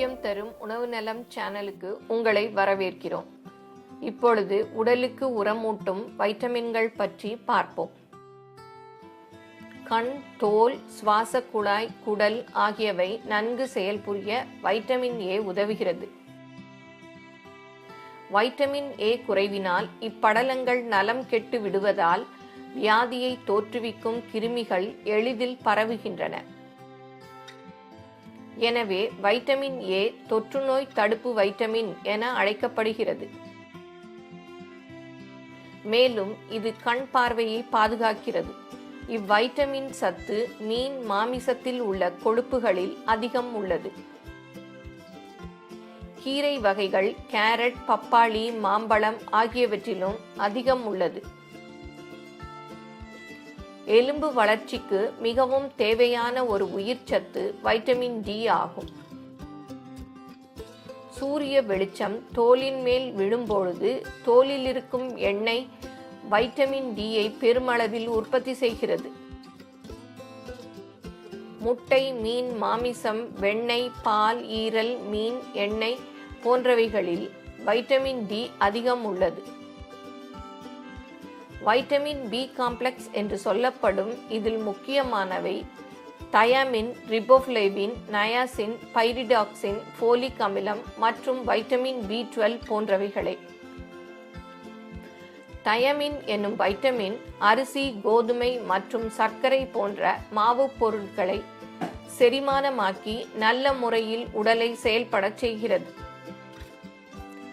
ஆரோக்கியம் தரும் உணவு நலம் சேனலுக்கு உங்களை வரவேற்கிறோம். இப்பொழுது உடலுக்கு உரமூட்டும் வைட்டமின்கள் பற்றி பார்ப்போம். கண் தோல் சுவாச குழாய் குடல் ஆகியவை நன்கு செயல்புரிய வைட்டமின் ஏ உதவுகிறது. வைட்டமின் ஏ குறைவினால் இப்படலங்கள் நலம் கெட்டு விடுவதால் வியாதியை தோற்றுவிக்கும் கிருமிகள் எளிதில் பரவுகின்றன. எனவே வைட்டமின் ஏ தொற்றுநோய் தடுப்பு வைட்டமின் என அழைக்கப்படுகிறது. மேலும் இது கண் பார்வையை பாதுகாக்கிறது. இவ்வைட்டமின் சத்து மீன் மாமிசத்தில் உள்ள கொழுப்புகளில் அதிகம் உள்ளது. கீரை வகைகள் கேரட் பப்பாளி மாம்பழம் ஆகியவற்றிலும் அதிகம் உள்ளது. எலும்பு வளர்ச்சிக்கு மிகவும் தேவையான ஒரு உயிர்ச்சத்து வைட்டமின் டி ஆகும். சூரிய வெளிச்சம் தோலின் மேல் விழும்பொழுது தோலில் இருக்கும் எண்ணெய் வைட்டமின் டியை பெருமளவில் உற்பத்தி செய்கிறது. முட்டை மீன் மாமிசம் வெண்ணெய் பால் ஈரல் மீன் எண்ணெய் போன்றவைகளில் வைட்டமின் டி அதிகம் உள்ளது. வைட்டமின் பி காம்ப்ளெக்ஸ் என்று சொல்லப்படும் இதில் முக்கியமானவை thiamine riboflavin niacin pyridoxine folic அமிலம் மற்றும் வைட்டமின் பி டுவெல் போன்றவைகளே. தயமின் என்னும் வைட்டமின் அரிசி கோதுமை மற்றும் சர்க்கரை போன்ற மாவுப் பொருட்களை செரிமானமாக்கி நல்ல முறையில் உடலை செயல்படச் செய்கிறது.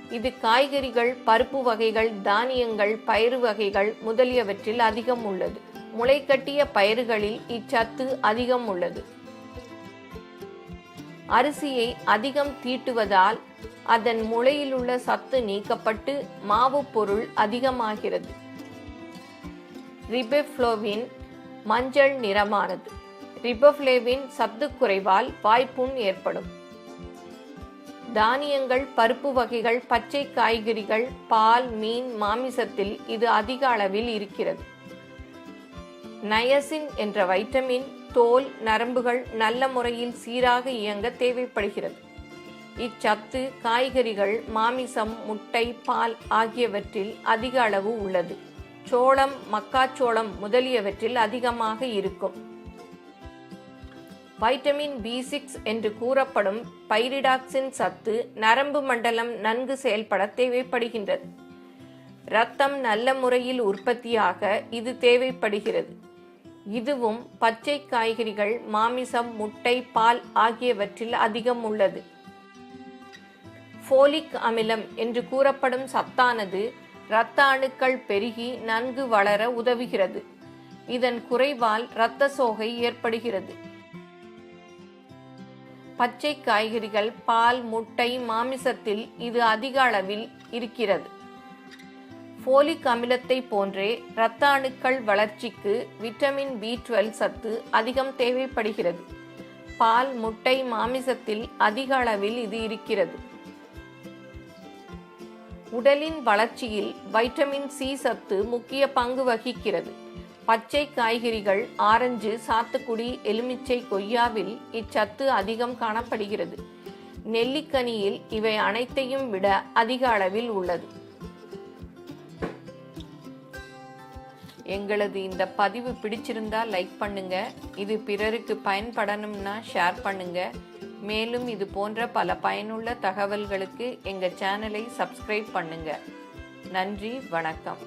இது காய்கறிகள் பருப்பு வகைகள் தானியங்கள் பயிறு வகைகள் முதலியவற்றில் அதிகம் உள்ளது. முளைக்கட்டிய பயிர்களில் இச்சத்து அதிகம் உள்ளது. அரிசியை அதிகம் தீட்டுவதால் அதன் முளையிலுள்ள சத்து நீக்கப்பட்டு மாவு பொருள் அதிகமாகிறது. ரிபெஃப்ளோவின் மஞ்சள் நிறமானது. ரிபஃப்ளேவின் சத்து குறைவால் வாய்ப்புண் ஏற்படும். தானியங்கள் பருப்பு வகைகள் பச்சை காய்கறிகள் பால் மீன் மாமிசத்தில் இது அதிக அளவில் இருக்கிறது. நயசின் என்ற வைட்டமின் தோல் நரம்புகள் நல்ல முறையில் சீராக இயங்க தேவைப்படுகிறது. இச்சத்து காய்கறிகள் மாமிசம் முட்டை பால் ஆகியவற்றில் அதிக அளவு உள்ளது. சோளம் மக்காச்சோளம் முதலியவற்றில் அதிகமாக இருக்கும். வைட்டமின் பி சிக்ஸ் என்று கூறப்படும் பைரிடாக்சின் சத்து நரம்பு மண்டலம் நன்கு செயல்பட தேவைப்படுகின்றது. இரத்தம் நல்ல முறையில் உற்பத்தியாக இது தேவைப்படுகிறது. இதுவும் பச்சை காய்கறிகள் மாமிசம் முட்டை பால் ஆகியவற்றில் அதிகம் உள்ளது. ஃபோலிக் அமிலம் என்று கூறப்படும் சத்தானது இரத்த அணுக்கள் பெருகி நன்கு வளர உதவுகிறது. இதன் குறைவால் இரத்த சோகை ஏற்படுகிறது. பச்சை காய்கறிகள் பால் முட்டை மாமிசத்தில் இது அதிக அளவில் இருக்கிறது. ஃபோலிக் அமிலத்தை போன்றே இரத்த அணுக்கள் வளர்ச்சிக்கு விட்டமின் பி டுவெல் சத்து அதிகம் தேவைப்படுகிறது. பால் முட்டை மாமிசத்தில் அதிக அளவில் இது இருக்கிறது. உடலின் வளர்ச்சியில் வைட்டமின் சி சத்து முக்கிய பங்கு வகிக்கிறது. பச்சை காய்கறிகள் ஆரஞ்சு சாத்துக்குடி எலுமிச்சை கொய்யாவில் இச்சத்து அதிகம் காணப்படுகிறது. நெல்லிக்கனியில் இவை அனைத்தையும் விட அதிக அளவில் உள்ளது. எங்களது இந்த பதிவு பிடிச்சிருந்தா லைக் பண்ணுங்க. இது பிறருக்கு பயன்படணும்னா ஷேர் பண்ணுங்க. மேலும் இது போன்ற பல பயனுள்ள தகவல்களுக்கு எங்கள் சேனலை சப்ஸ்கிரைப் பண்ணுங்க. நன்றி வணக்கம்.